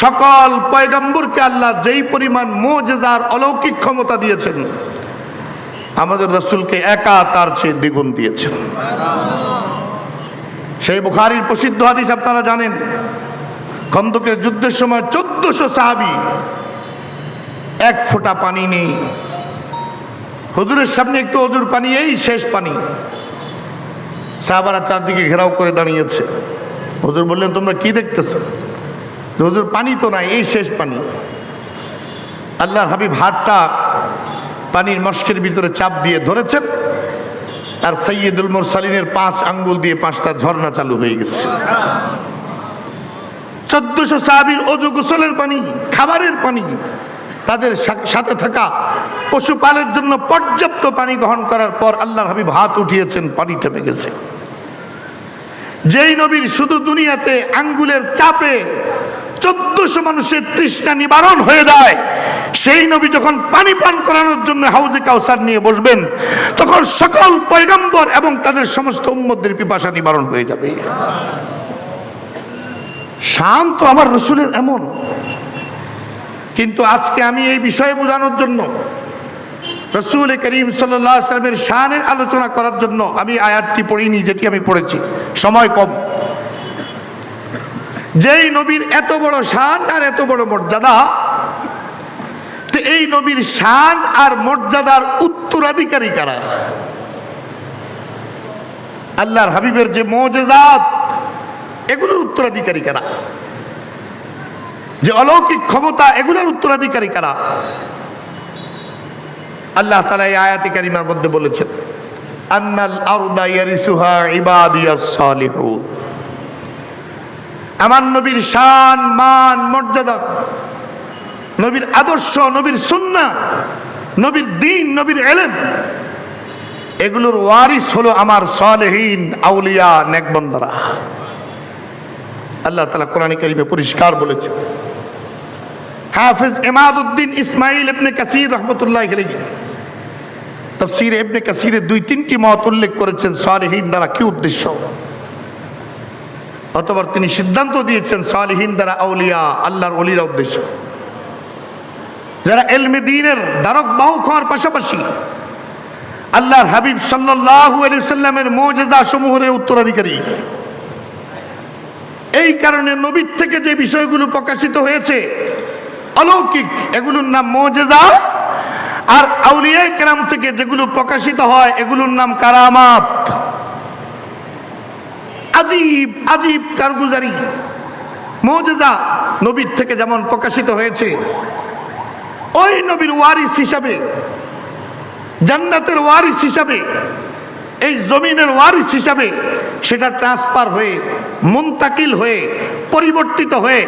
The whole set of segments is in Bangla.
সকল পয়গম্বরকে আল্লাহ যেই পরিমাণ মোজেজার অলৌকিক ক্ষমতা দিয়েছেন, আমাদের রসুলকে একা তার চেয়ে দ্বিগুণ দিয়েছেন। সেই বুখারির প্রসিদ্ধ হাদিস আপনারা জানেন, খন্দকের যুদ্ধের সময় চোদ্দশো সাহাবি এক ফোঁটা পানি নেই। হুজুরের সামনে একটু অজুর পানি, এই শেষ পানি। সাহাবারা চারদিকে ঘেরাও করে দাঁড়িয়েছে। হুজুর বললেন, তোমরা কি দেখতেছো? হুজুর, পানি তো নাই, এই শেষ পানি। আল্লাহর হাবিব হাতটা পানির মস্কের ভিতরে চাপ দিয়ে ধরেছেন। আর সৈয়দুল মোরসালিনের পাঁচ আঙ্গুল দিয়ে পাঁচটা ঝর্ণা চালু হয়ে গেছে। চোদ্দশো সাহাবির অজু গোসলের পানি, খাবারের পানি, তাদের সাথে থাকা পশুপালের জন্য পর্যাপ্ত পানি গ্রহণ করার পর আল্লাহর হাবিব হাত উঠিয়েছেন, পানি থেমে গেছে। যেই নবীর শুধু দুনিয়াতে আঙ্গুলের চাপে চোদ্দশো মানুষের তৃষ্ণা নিবারণ হয়ে যায়। সেই নবী যখন পানি পান করানোর জন্য হাউজে কাউসার নিয়ে বসবেন, তখন সকল পয়গম্বর এবং তাদের সমস্ত উম্মদের পিপাসা নিবারণ হয়ে যাবে। শান্ত আমার রসুলের এমন। কিন্তু আজকে আমি এই বিষয়ে বোঝানোর জন্য, রসুল করিম সাল্লামের শানের আলোচনা করার জন্য আমি আয়াতটি পড়িনি, যেটি আমি পড়েছি। সময় কম। যেই নবীর এত বড় শান আর এত বড় মর্যাদা, তো এই নবীর শান আর মর্যাদার উত্তরাধিকারী কারা? আল্লাহর হাবিবের যে মজেজাত, এগুলোর উত্তরাধিকারী কারা? যে অলৌকিক ক্ষমতা, এগুলোর উত্তরাধিকারী কারা? আল্লাহ তালা এই আয়াতি কারিমার মধ্যে বলেছেন, আন্নাল আরদা ইয়ারিসুহা ইবাদিয়াস সালিহুন। আমার নবীর শান, মান, মর্যাদা, নবীর আদর্শ, নবীর সুন্না, নবীর দিন, নবীর এলেম, এগুলোর ওয়ারিস হলো আমার সালেহীন আউলিয়া নেকবন্দারা। আল্লাহ তালা কোরআন কারিমে পরিষ্কার বলেছে। হাফিজ এমাদউদ্দিন ইসমাইল ইবনে কাসির রহমতুল্লাহ তফসির ইবনে কাসিরে দুই তিনটি মত উল্লেখ করেছেন, সালেহীন দ্বারা কি উদ্দেশ্য? অতবার তিনি সিদ্ধান্ত দিয়েছেন, সালেহীন দ্বারা আউলিয়া, আল্লাহর অলিরা উদ্দেশ্য। যারা এলমে দিনের দ্বারক বাহক হওয়ার পাশাপাশি আল্লাহর হাবিব আলাইহি সাল্লামের মোজেজা সমূহের উত্তরাধিকারী, এই কারণে নবীর থেকে যে বিষয়গুলো প্রকাশিত হয়েছে, অলৌকিক, এগুলোর নাম মোজেজা, আর আউলিয়াই কেরাম থেকে যেগুলো প্রকাশিত হয়, এগুলোর নাম কারামাত। আজীব আজীব কারগুজারি। মোজেজা নবীর থেকে যেমন প্রকাশিত হয়েছে, ওই নবীর ওয়ারিস হিসাবে, জান্নাতের ওয়ারিস হিসাবে, এই জমিনের ওয়ারিস হিসাবে সেটা ট্রান্সফার হয়ে, মুন্তাকিল হয়ে, পরিবর্তিত হয়ে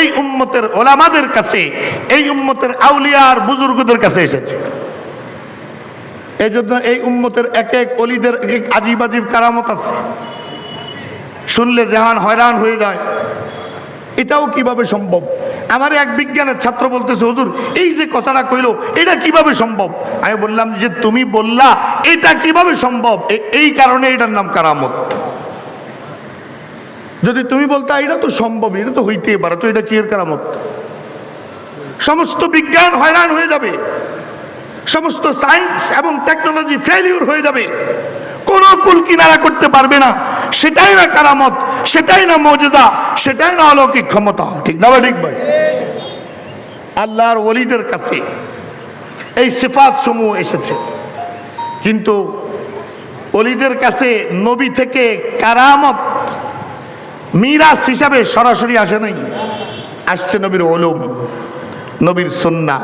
এই উম্মতের ওলামাদের কাছে, এই উম্মতের আউলিয়ার বুজুর্গদের কাছে এসেছে। এই জন্য এই উম্মতের এক এক অলিদের এক এক আজীব আজীব কারামত আছে। শুনলে জাহান হয়রান হয়ে যায়। এটাও কীভাবে সম্ভব? আমার এক বিজ্ঞানের ছাত্র বলতেছে, হুজুর, এই যে কথাটা কইল, এটা কীভাবে সম্ভব? আমি বললাম যে, তুমি বললা, এটা কীভাবে সম্ভব? এই কারণে এটার নাম কারামত। যদি তুমি বলতে, এটা তো সম্ভব, এটা তো হইতেই পারে, তো এটা কি এর কারামত? সমস্ত বিজ্ঞান হয়রান হয়ে যাবে। সমস্ত সায়েন্স এবং টেকনোলজি ফেলিউর হয়ে যাবে। কোনো কুল কিনারা করতে পারবে না। সেটাই না কারামত, সেটাই না মজেদা সেটাই না অলৌকিক ক্ষমতা। ঠিক না ঠিক ভাই? আল্লাহর ওলিদের কাছে এই সিফাত সমূহ এসেছে। কিন্তু অলিদের কাছে নবী থেকে কারামত, মিরাজ হিসাবে সরাসরি আসে নাই। আসছে নবীর ওলুম, নবীর সুন্না।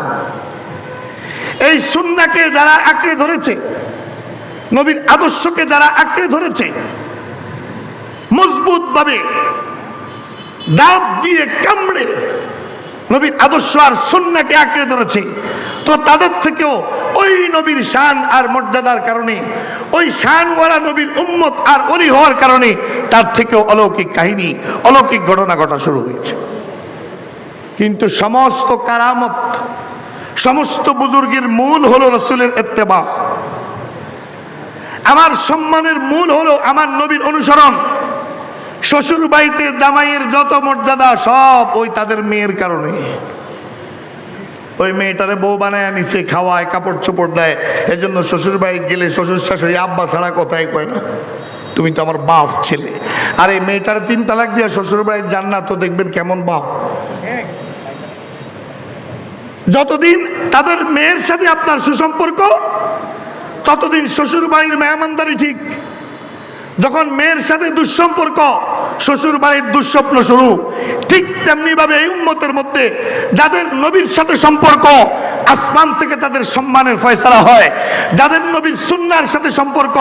এই সুন্নাকে যারা আঁকড়ে ধরেছে, নবীর আদর্শকে যারা আঁকড়ে ধরেছে মজবুত ভাবে দাঁত দিয়ে কামড়ে নবীর আদর্শ আর সুন্নাকে আঁকড়ে ধরেছে। তো তাদের থেকেও ওই নবীর শান আর মর্যাদার কারণে, ওই শানওয়ালা নবীর উম্মত আর অলি হওয়ার কারণে তার থেকেও অলৌকিক কাহিনী, অলৌকিক ঘটনা ঘটা শুরু হয়েছে। কিন্তু সমস্ত কারামত, সমস্ত বুজুর্গের মূল হলো রসুলের এত্তেবা আমার সম্মানের মূল হলো আমার নবীর অনুসরণ। শ্বশুর বাড়িতে জামাইয়ের যত মর্যাদা সব ওই তাদের মেয়ের কারণে। ওই মেয়েটারে বউ বানায় নিচে খাওয়ায়, কাপড় চোপড় দেয়। এজন্য শ্বশুর বাড়ি গেলে শ্বশুর শাশুড়ি আব্বা ছাড়া কথাই কয় না। তুমি তো আমার বাপ ছেলে। আর এই মেয়েটার তিন তালাক দিয়ে শ্বশুর বাড়ির না তো দেখবেন কেমন বাপ। যতদিন তাদের মেয়ের সাথে আপনার সুসম্পর্ক, ততদিন শ্বশুর বাড়ির মেহমানদারি ঠিক। যখন মেয়ের সাথে দুঃসম্পর্ক শ্বশুর বাড়ির দুঃস্বপ্ন শুরু। ঠিক তেমনি ভাবে এই উম্মতের মধ্যে যাদের নবীর সাথে সম্পর্ক, আসমান থেকে তাদের সম্মানের ফয়সালা হয়। যাদের নবীর সুন্নার সাথে সম্পর্ক,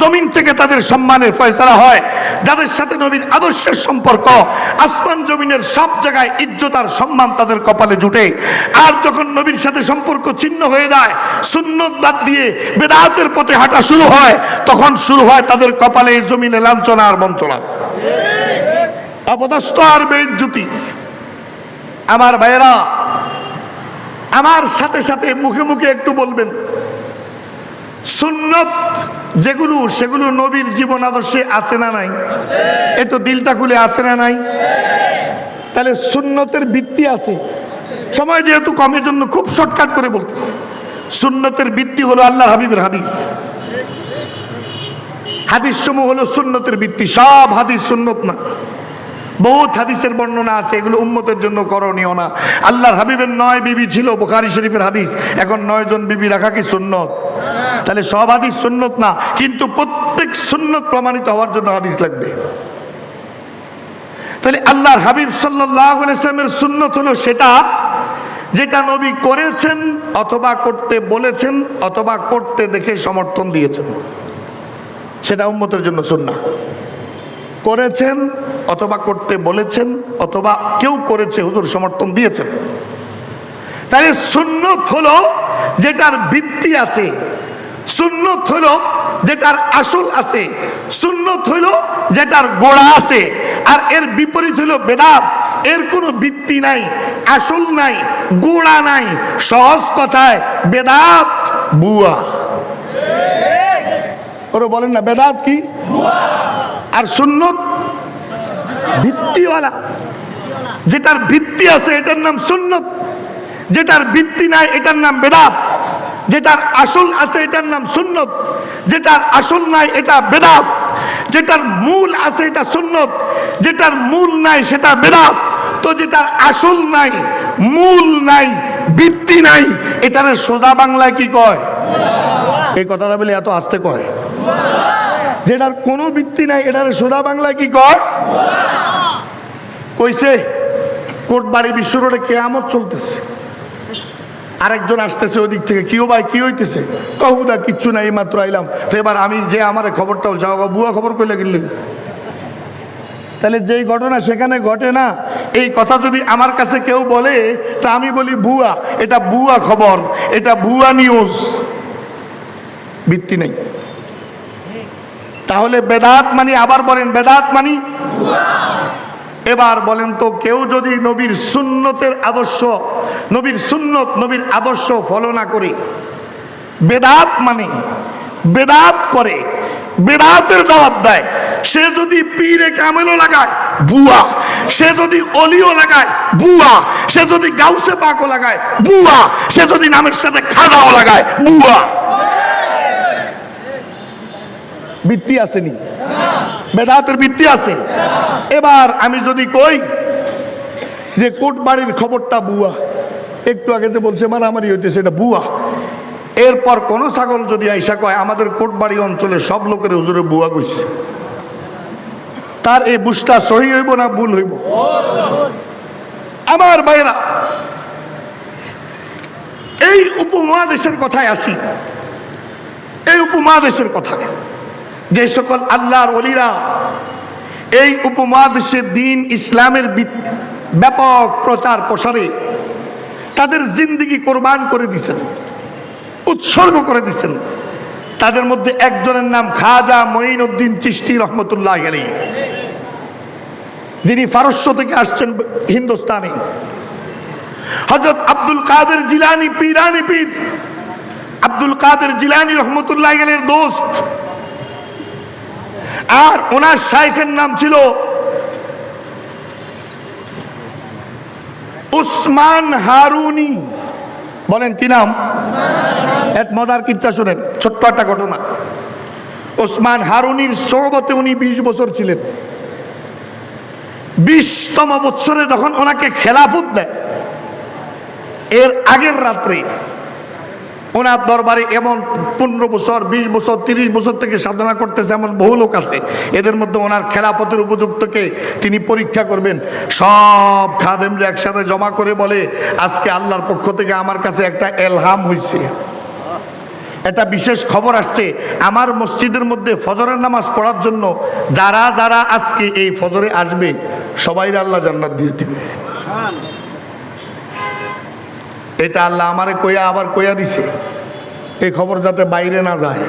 জমিন থেকে তাদের সম্মানের ফয়সালা হয়। যাদের সাথে নবীর আদর্শের সম্পর্ক, আসমান জমিনের সব জায়গায় ইজ্জত আর সম্মান তাদের কপালে জুটে। আর যখন নবীর সাথে সম্পর্ক ছিন্ন হয়ে যায়, সুন্নত বাদ দিয়ে বেদাতের পথে হাঁটা শুরু হয়, তখন শুরু হয় তাদের কপালে এই জমিনে লাঞ্ছনা আর বঞ্চনা। অপদস্থ আর বেজ্জুতি আমার ভাইয়েরা, আমার সাথে সাথে মুখে মুখে একটু বলবেন, সুন্নত যেগুলো, সেগুলো নবীর জীবন আদর্শে আছে না নাই? একটু দিলটা খুলে আছে না নাই? তাহলে সুন্নতের ভিত্তি আছে। সময় যেহেতু কমের জন্য খুব শর্টকাট করে বলতেছে। সুন্নতের ভিত্তি হলো আল্লাহ হাবিবের হাদিস। হাদিস সমূহ হলো সুন্নতের ভিত্তি, সব হাদিস সুন্নত না। বহুত হাদিসের বর্ণনা আছে, এগুলো উম্মতের জন্য করণীয় না। আল্লাহর হাবিবের নয় বিবি ছিল বুখারি শরীফের হাদিস, এখন নয় জন বিবি রাখা কি সুন্নত? তাহলে সব হাদিস সুন্নত না, কিন্তু প্রত্যেক সুন্নত প্রমাণিত হওয়ার জন্য হাদিস লাগবে। তাহলে আল্লাহর হাবিব সাল্লাহ ইসলামের সুন্নত হলো সেটা, যেটা নবী করেছেন অথবা করতে বলেছেন, অথবা করতে দেখে সমর্থন দিয়েছেন। সেটা উম্মতের জন্য সুন্না করেছেন অথবা করতে বলেছেন অথবা কেউ করেছে, হুজুর সমর্থন দিয়েছেন। তাই সুন্নত হলো যেটার ভিত্তি আছে, সুন্নত হলো যেটার আসল আছে, সুন্নত হলো যেটার গোড়া আছে, আর এর বিপরীত হলো বেদাত। এর কোনো ভিত্তি নাই, আসল নাই, গোড়া নাই, সহজ কথায় বেদাত বুয়া। ওরা বলেন না, বেদাত কি? আর সুন্নত? ভিত্তিওয়ালা। যেটার ভিত্তি আছে, এটার নাম সুন্নত। যেটার ভিত্তি নাই, এটার নাম বেদাত। যেটার আসল আছে, এটার নাম সুন্নত। যেটার আসল নাই, এটা বেদাত। যেটার মূল আছে, এটা সুন্নত। যেটার মূল নাই, সেটা বেদাত। তো যেটার আসল নাই, মূল নাই, ভিত্তি নাই, এটার সোজা বাংলায় কি কয়? এই কথাটা বলে এত আস্তে কয়। যেটার কোনো ভিত্তি নাই, এটার সোজা বাংলায় কি কয়? কইছে, কোটবাড়ি বিশ্ব রোডে কেয়ামত চলতেছে। আরেকজন আসতেছে ওদিক থেকে, কিও ভাই, কি হইতেছে? কহুদা কিচ্ছু নাই মাত্র আইলাম। তো এবার আমি যে আমার খবরটা যাও বুয়া খবর কইলে গেলে। তাহলে যেই ঘটনা সেখানে ঘটে না, এই কথা যদি আমার কাছে কেউ বলে, তা আমি বলি বুয়া। এটা বুয়া খবর, এটা বুয়া নিউজ ভিত্তি নেই। তাহলে বেদাত মানি, আবার বলেন বেদাত মানি। এবার বলেন তো, কেউ যদি নবীর সুন্নতের আদর্শ, নবীর সুন্নত, নবীর আদর্শ ফলো না করে, বেদাত মানে বেদাত করে, বেদাতের দাওয়াত দেয়। সে যদি পীরে কামেলও লাগায়, বুয়া। সে যদি অলিও লাগায়, বুয়া। সে যদি গাউসে পাকও লাগায়, বুয়া। সে যদি নামের সাথে খাদাও লাগায়, বুয়া। বৃত্তি আসেনি। বেদাতের বৃত্তি আছে। এবার আমি যদি কই যে কোট বাড়ির খবরটা বুয়া। একটু আগে যে বলছে, মারামারি হইতেছে, এটা বুয়া। এরপর কোন ছাগল যদি আইসা কয়, আমাদের কোটবাড়ি অঞ্চলে সব লোকের হুজুরে বুয়া কইছে। তার এই বুঝটা সহি হইব না ভুল হইব? আমার ভাইরা এই উপমহাদেশের কথায় আসি। এই উপমহাদেশের কথায়। যে সকল আল্লাহর অলিরা এই উপমহাদেশে দিন ইসলামের ব্যাপক প্রচার প্রসারে তাদের জিন্দিগি কোরবান করে দিছেন, উৎসর্গ করে দিছেন। তাদের মধ্যে একজনের নাম খাজা মঈন উদ্দিন চিস্তি রহমতুল্লাহ আলী যিনি ফারস্য থেকে আসছেন হিন্দুস্তানে। হজরত আব্দুল কাদের জিলানি, পীরানি পীর, আব্দুল কাদের জিলানি রহমতুল্লাহ আলীর দোস্ত। আর ওনার শাইখের নাম ছিল উসমান হারুনি। বলেন কি নাম? এক মজার কীর্তা শোনেন, ছোট্ট একটা ঘটনা। ওসমান হারুনির সৌবতে উনি বিশ বছর ছিলেন। বিশতম বছরে যখন ওনাকে খেলাফুত দেয়, এর আগের রাত্রে ওনার দরবারে এমন পনেরো বছর, বিশ বছর, তিরিশ বছর থেকে সাধনা করতেছে এমন বহু লোক আছে। এদের মধ্যে ওনার খেলাপথের উপযুক্তকে তিনি পরীক্ষা করবেন। সব খাদেমরা একসাথে জমা করে বলে, আজকে আল্লাহর পক্ষ থেকে আমার কাছে একটা এলহাম হয়েছে একটা বিশেষ খবর আসছে, আমার মসজিদের মধ্যে ফজরের নামাজ পড়ার জন্য যারা যারা আজকে এই ফজরে আসবে সবাই আল্লাহ জান্নাত দিয়ে দিবে। এটা আল্লাহ আমারে কইয়া আবার কইয়া দিছে। এই খবর যাতে বাইরে না যায়।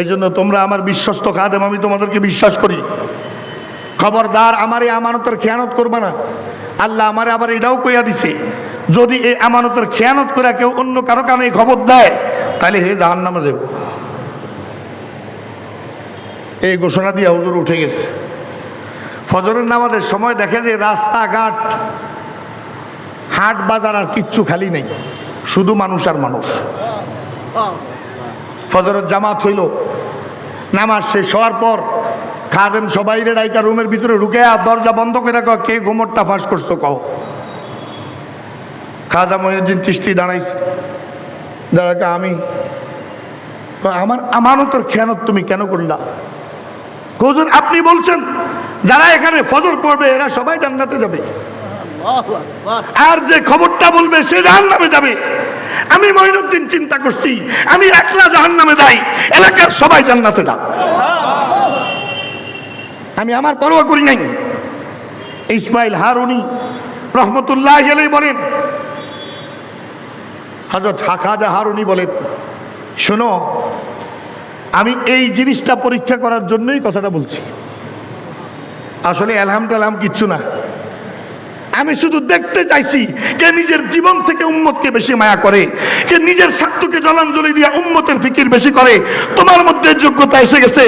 এই জন্য তোমরা আমার বিশ্বস্ত খাদেম, আমি তোমাদেরকে বিশ্বাস করি। খবরদার আমার এই আমানতের খেয়ানত করবে না। আল্লাহ আমারে আবার এটাও কইয়া দিছে, যদি এই আমানতের খেয়ানত করে কেউ অন্য কারও কারণে খবর দেয় তাহলে হে জাহান নামে যাব এই ঘোষণা দিয়ে হুজুর উঠে গেছে। ফজরের নামাজের সময় দেখে যে রাস্তাঘাট হাট বাজার আর কিচ্ছু খালি নেই। শুধু মানুষ আর মানুষ। ফজরের জামাত হইল। নামাজ শেষ হওয়ার পর খাদেম সবাই রে রুমের ভিতরে ঢুকে আর দরজা বন্ধ করে কও কে ঘুমরটা ফাঁস করছ কহ খাজা মহিনুদ্দিন চিস্তি দাঁড়াইছে। দাঁড়াকা আমি আমার আমানতের খেয়ানত তুমি কেন করলা? হুজুর, আপনি বলছেন, যারা এখানে ফজর পড়বে, এরা সবাই জান্নাতে যাবে। আর যে খবরটা বলবে, সে জাহান নামে যাবে। আমি মঈনুদ্দিন চিন্তা করছি, আমি একলা জাহান নামে যাই, এলাকার সবাই জান্নাতে যান আমি আমার পরোয়া করি নাই। ইসমাইল হারুনি রহমতুল্লাহ এলেই বলেন হজরত খাজা হারুনি বলেন, শোনো, আমি এই জিনিসটা পরীক্ষা করার জন্যই কথাটা বলছি। আসলে টেলহাম কিচ্ছু না। আমি শুধু দেখতে চাইছি কে নিজের জীবন থেকে উম্মতকে বেশি মায়া করে, কে নিজের স্বার্থকে জলাঞ্জলি দিয়ে উম্মতের ফিকির বেশি করে। তোমার মধ্যে যোগ্যতা এসে গেছে।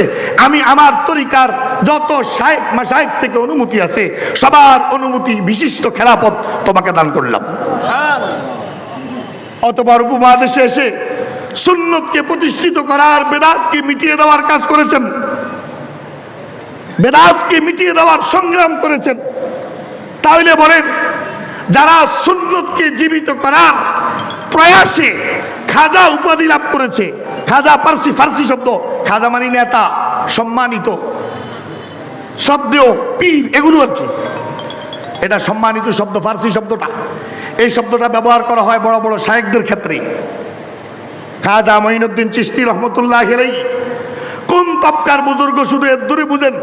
আমি আমার তরিকার যত শায়েক মাসায়েক থেকে অনুমতি আছে, সবার অনুমতি বিশিষ্ট খেলাপথ তোমাকে দান করলাম। অতবার উপমহাদেশে এসে সুন্নতকে প্রতিষ্ঠিত করার, বেদাতকে মিটিয়ে দেওয়ার কাজ করেছেন। বেদাতকে মিটিয়ে দেওয়ার সংগ্রাম করেছেন। তাহলে বলেন, যারা সুন্নতকে জীবিত করার প্রয়াসে খাজা উপাধি লাভ করেছে, খাজা পার্সি, ফার্সি শব্দ, খাজা মানে নেতা, সম্মানিত শ্রদ্ধেয় পীর, এগুলো আর কি। এটা সম্মানিত শব্দ, ফার্সি শব্দটা। এই শব্দটা ব্যবহার করা হয় বড় বড় শায়েকদের ক্ষেত্রে। খাজা মঈনুদ্দিন চিস্তি রহমতুল্লাহ হেলেই কোন তবকার বুজুর্গ শুধু এর দূরে বুঝেন?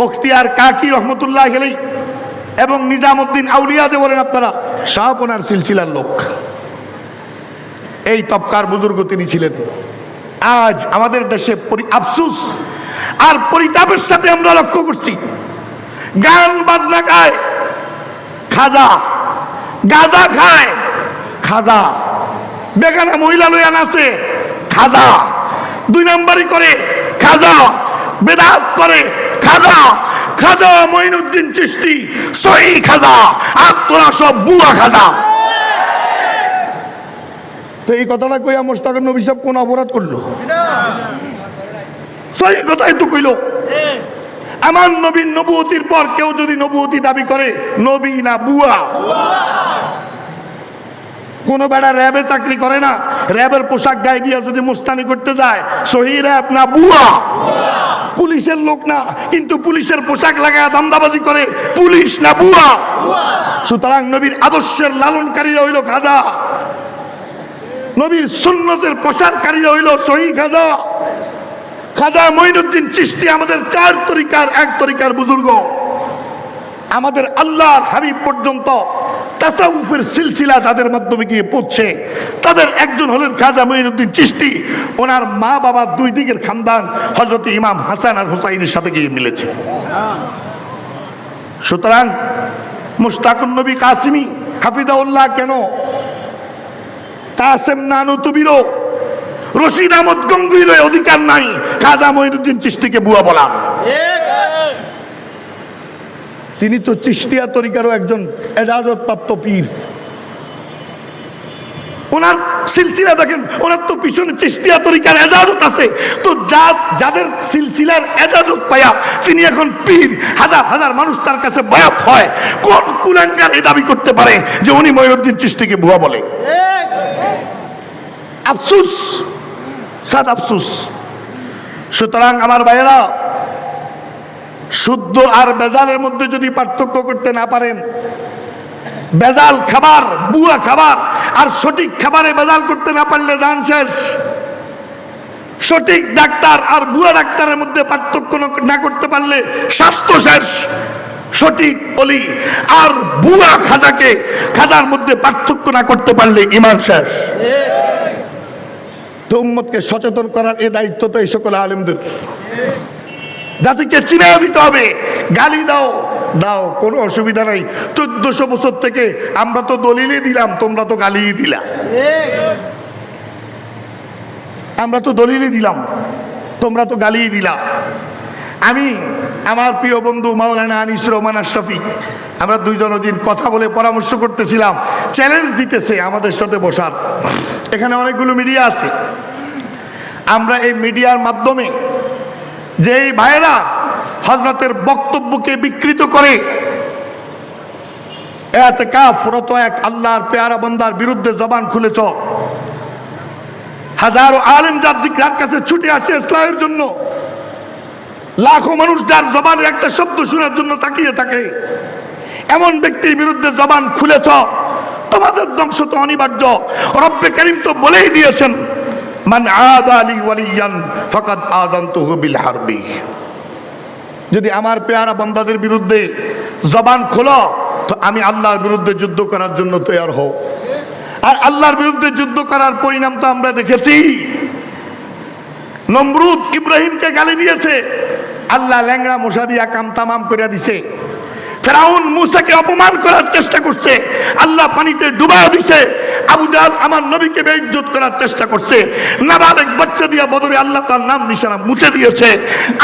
বখতিয়ার কাকি রহমতুল্লাহ হেলেই এবং নিজামুদ্দিন আউলিয়া যে বলেন আপনারা শাহপনার সিলসিলার লোক। এই তবকার বুজুর্গ তিনি ছিলেন। আজ আমাদের দেশে আফসুস আর পরিতাপের সাথে আমরা লক্ষ্য করছি। গান বাজনা গায়, খাজা, গাজা খায়, খাজা। বেগানা মহিলা লইয়া নাচে, খাজা। দুই নাম্বারই করে, খাজা। বেদাত করে, খাজা। খাজা মঈনুদ্দিন চিস্তি সই খাজা আর তোরা সব বুয়া খাজা তো এই কথাটা কইয়া মোস্তাক নবী সাহেব কোন অপরাধ করল? সই কথাই তো কইলো। আমার নবীন নবুয়তির পর কেউ যদি নবুয়তি দাবি করে নবী না বুয়া। কোন বেড়া র্যাবে চাকরি করে না। র্যাবের পোশাক গায়ে গিয়ে যদি মুস্তানি করতে যায়, সহি র্যাব না বুয়া? পুলিশের লোক না, কিন্তু পুলিশের পোশাক লাগায় দান্দাবাজি করে, পুলিশ না বুয়া? সুতরাং নবীর আদর্শের লালনকারীরা হইল খাজা। নবীর সুন্নতের প্রসারকারীরা হইল সহি খাজা। খাজা মঈনুদ্দিন চিস্তি আমাদের চার তরিকার, এক তরিকার বুজুর্গ। আমাদের আল্লাহর হাবিব পর্যন্ত তাসাউফের সিলসিলা যাদের মাধ্যমে গিয়ে পৌঁছে তাদের একজন হলেন খাজা মঈনুদ্দিন চিস্তি ওনার মা বাবা দুই দিকের খানদান হজরত ইমাম হাসান আর হুসাইনের সাথে গিয়ে মিলেছে। সুতরাং মুস্তাকুন নবী কাসিমি, হাফিজাউল্লাহ কেন? কাসেম নানু তুবিরো রশিদ আহমদ গঙ্গুইর অধিকার নাই, খাজা মঈনুদ্দিন চিস্তিকে বুয়া বলা তিনি তো চিস্তিয়া তরিকারও একজন এজাজত প্রাপ্ত পীর। ওনার সিলসিলা দেখেন, ওনার তো পিছনে চিস্তিয়া তরিকার এজাজত আছে। তো যা, যাদের সিলসিলার এজাজত পায়া, তিনি এখন পীর। হাজার হাজার মানুষ তার কাছে বয়াত হয়। কোন কুলাঙ্গার এ দাবি করতে পারে যে উনি ময়ূরুদ্দিন চিস্তিকে ভুয়া বলে? আফসুস, সাদ আফসুস। সুতরাং আমার ভাইয়েরা শুদ্ধ আর বেজালের মধ্যে যদি পার্থক্য করতে না পারেন, বেজাল খাবার, বুয়া খাবার, আর সঠিক খাবারে বেজাল করতে না পারলে জান শেষ। সঠিক ডাক্তার আর বুয়া ডাক্তারের মধ্যে পার্থক্য ন- করতে পারলে স্বাস্থ্য শেষ। সঠিক অলি আর বুয়া খাজাকে খাজার মধ্যে পার্থক্য না করতে পারলে ইমান শেষ। তো উম্মতকে সচেতন করার এ দায়িত্ব তো এই সকল আলেমদের। জাতিকে চিনে দিতে হবে। গালি দাও। দাও, কোনো অসুবিধা নাই। চোদ্দশো বছর থেকে আমরা তো দলিলই দিলাম, তোমরা তো গালিই দিলা। আমরা তো দলিলই দিলাম, তোমরা তো গালিই দিলা। আমি আমার প্রিয় বন্ধু মাওলানা আনিস রহমান আশরাফি, আমরা দুইজন দিন কথা বলে পরামর্শ করতেছিলাম চ্যালেঞ্জ দিতেছে আমাদের সাথে বসার। এখানে অনেকগুলো মিডিয়া আছে। আমরা এই মিডিয়ার মাধ্যমে যেই ভাইয়েরা হজরতের বক্তব্যকে বিকৃত করে এতেকাফরত এক আল্লাহর পেয়ারা বন্দার বিরুদ্ধে জবান খুলেছ। হাজারো আলেম যার কাছে ছুটে আসে ইসলামের জন্য। লাখো মানুষ যার জবানের একটা শব্দ শোনার জন্য তাকিয়ে থাকে। এমন ব্যক্তির বিরুদ্ধে জবান খুলেছ। তোমাদের ধ্বংস তো অনিবার্য। রব্বে করিম তো বলেই দিয়েছেন বিল হারবি। যদি আমার পেয়ারা বন্দাদের বিরুদ্ধে জবান খোলো, তো আমি আল্লাহর বিরুদ্ধে যুদ্ধ করার জন্য তৈরি হও। আর আল্লাহর বিরুদ্ধে যুদ্ধ করার পরিণাম তো আমরা দেখেছি। নমরুদ ইব্রাহিমকে গালি দিয়েছে। আল্লাহ ল্যাংড়া মশা দিয়া কাম তামাম করে দিছে। ফেরাউন মুসাকে অপমান করার চেষ্টা করছে। আল্লাহ পানিতে ডুবাও দিছে। আবু জাহাল আমার নবীকে বেইজ্জত করার চেষ্টা করছে। নাবালেক বাচ্চা দিয়া বদরে আল্লাহ তার নাম নিশানা মুছে দিয়েছে।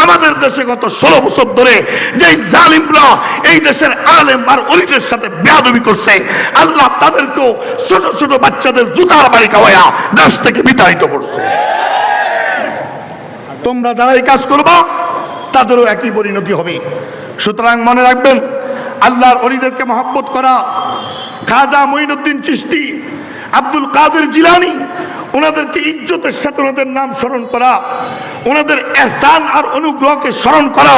আমাদের দেশে গত ষোলো বছর ধরে যে জালিমরা এই দেশের আলেম আর অলিদের সাথে বেয়াদবি করছে, আল্লাহ তাদেরকেও ছোট ছোট বাচ্চাদের জুতার বাড়ি খাওয়ায়া দেশ থেকে বিতাড়িত করছে। তোমরা যারা এই কাজ করবা তাদেরও একই পরিণতি হবে। সুতরাং মনে রাখবেন, আল্লাহর অলিদেরকে মহব্বত করা খাজা মঈনুদ্দিন চিস্তি আব্দুল কাদের জিলানি, ওনাদেরকে ইজ্জতের সাথে ওনাদের নাম স্মরণ করা, ওনাদের এহসান আর অনুগ্রহকে স্মরণ করা,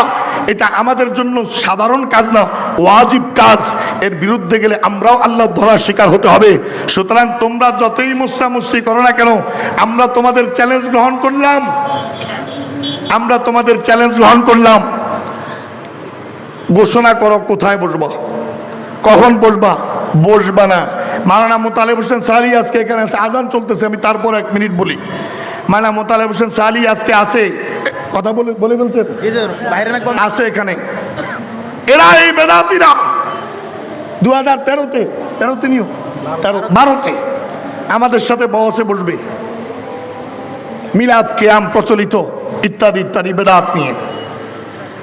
এটা আমাদের জন্য সাধারণ কাজ না, ওয়াজিব কাজ। এর বিরুদ্ধে গেলে আমরাও আল্লাহ ধরার শিকার হতে হবে। সুতরাং তোমরা যতই মুসা করো না কেন, আমরা তোমাদের চ্যালেঞ্জ গ্রহণ করলাম। আমরা তোমাদের চ্যালেঞ্জ গ্রহণ করলাম। ঘোষণা করো কোথায় বসবা? কখন বসবা? বসবা না। মারানা মোতালেব হোসেন সালি আজকে এখানে আছে আজান চলতেছে আমি তারপর এক মিনিট বলি। মানা মোতালেব হোসেন সালি আজকে আছে। কথা বলে বলে ফেলছেন? বাইরে না আছে এখানে। এরা এই বেদাতিরা। দু হাজার তেরোতে তেরোতে নিও। তেরো বারোতে। আমাদের সাথে বসে বসবে। মিলাদ কেয়াম প্রচলিত। ইত্যাদি ইত্যাদি বেদাত নিয়ে।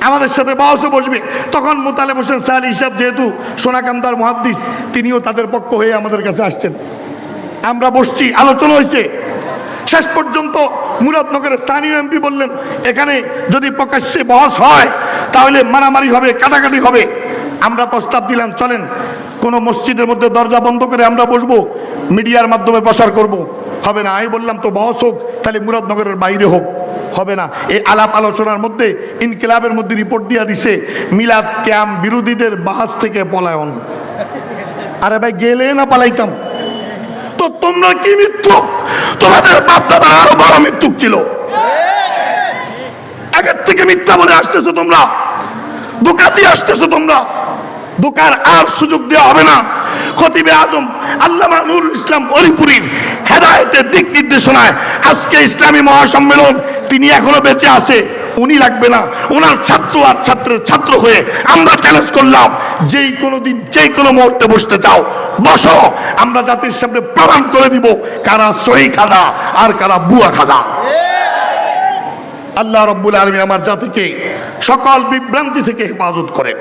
আমাদের সাথে বসে বসবে। তখন মোতালেব হোসেন সাল হিসাব যেহেতু সোনাকান্দার মহাদ্দিস, তিনিও তাদের পক্ষ হয়ে আমাদের কাছে আসছেন। আমরা বসছি, আলোচনা হয়েছে। শেষ পর্যন্ত মুরাদনগরের স্থানীয় এমপি বললেন, এখানে যদি প্রকাশ্যে বহস হয়, তাহলে মারামারি হবে, কাটাকাটি হবে। আমরা প্রস্তাব দিলাম, চলেন কোনো মসজিদের মধ্যে দরজা বন্ধ করে আমরা বসবো, মিডিয়ার মাধ্যমে প্রচার করব। হবে না, আমি বললাম তো বহস হোক, তাহলে মুরাদনগরের বাইরে হোক। হবে না, এই আলাপ আলোচনার মধ্যে ইনকিলাবের মধ্যে রিপোর্ট দিয়া দিছে, মিলাদ ক্যাম্প বিরোধীদের বাস থেকে পলায়ন। আরে ভাই, গেলে না পালাইতাম? তো তোমরা কি মৃত্যুক তোমাদের বাপ দাদা আরও বড় মৃত্যুক ছিল। আগের থেকে মিথ্যা বলে আসতেছো তোমরা দোকাতি আসতেছো তোমরা। দোকান আর সুযোগ দেওয়া হবে না। খতিবে আজম, আল্লামা নুরুল ইসলাম অলিপুরীর হেদায়তের দিক নির্দেশনায় আজকে ইসলামী মহাসম্মেলন তিনি এখনও বেঁচে আছে, উনি লাগবে না। ওনার ছাত্র আর ছাত্রের ছাত্র হয়ে আমরা চ্যালেঞ্জ করলাম, যেই কোনো দিন, যেই কোনো মুহূর্তে বসতে চাও, বসো। আমরা জাতির সামনে প্রমাণ করে দিব কারা সহি খাদা আর কারা বুয়া খাদা আল্লাহ রব্বুল আলমী আমার জাতিকে সকল বিভ্রান্তি থেকে হেফাজত করেন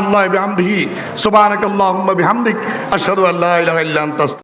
আল্লাহ বিহামদিহি, সুবহানাকাল্লাহুম্মা বিহামদিক আশাদু আল্লাহ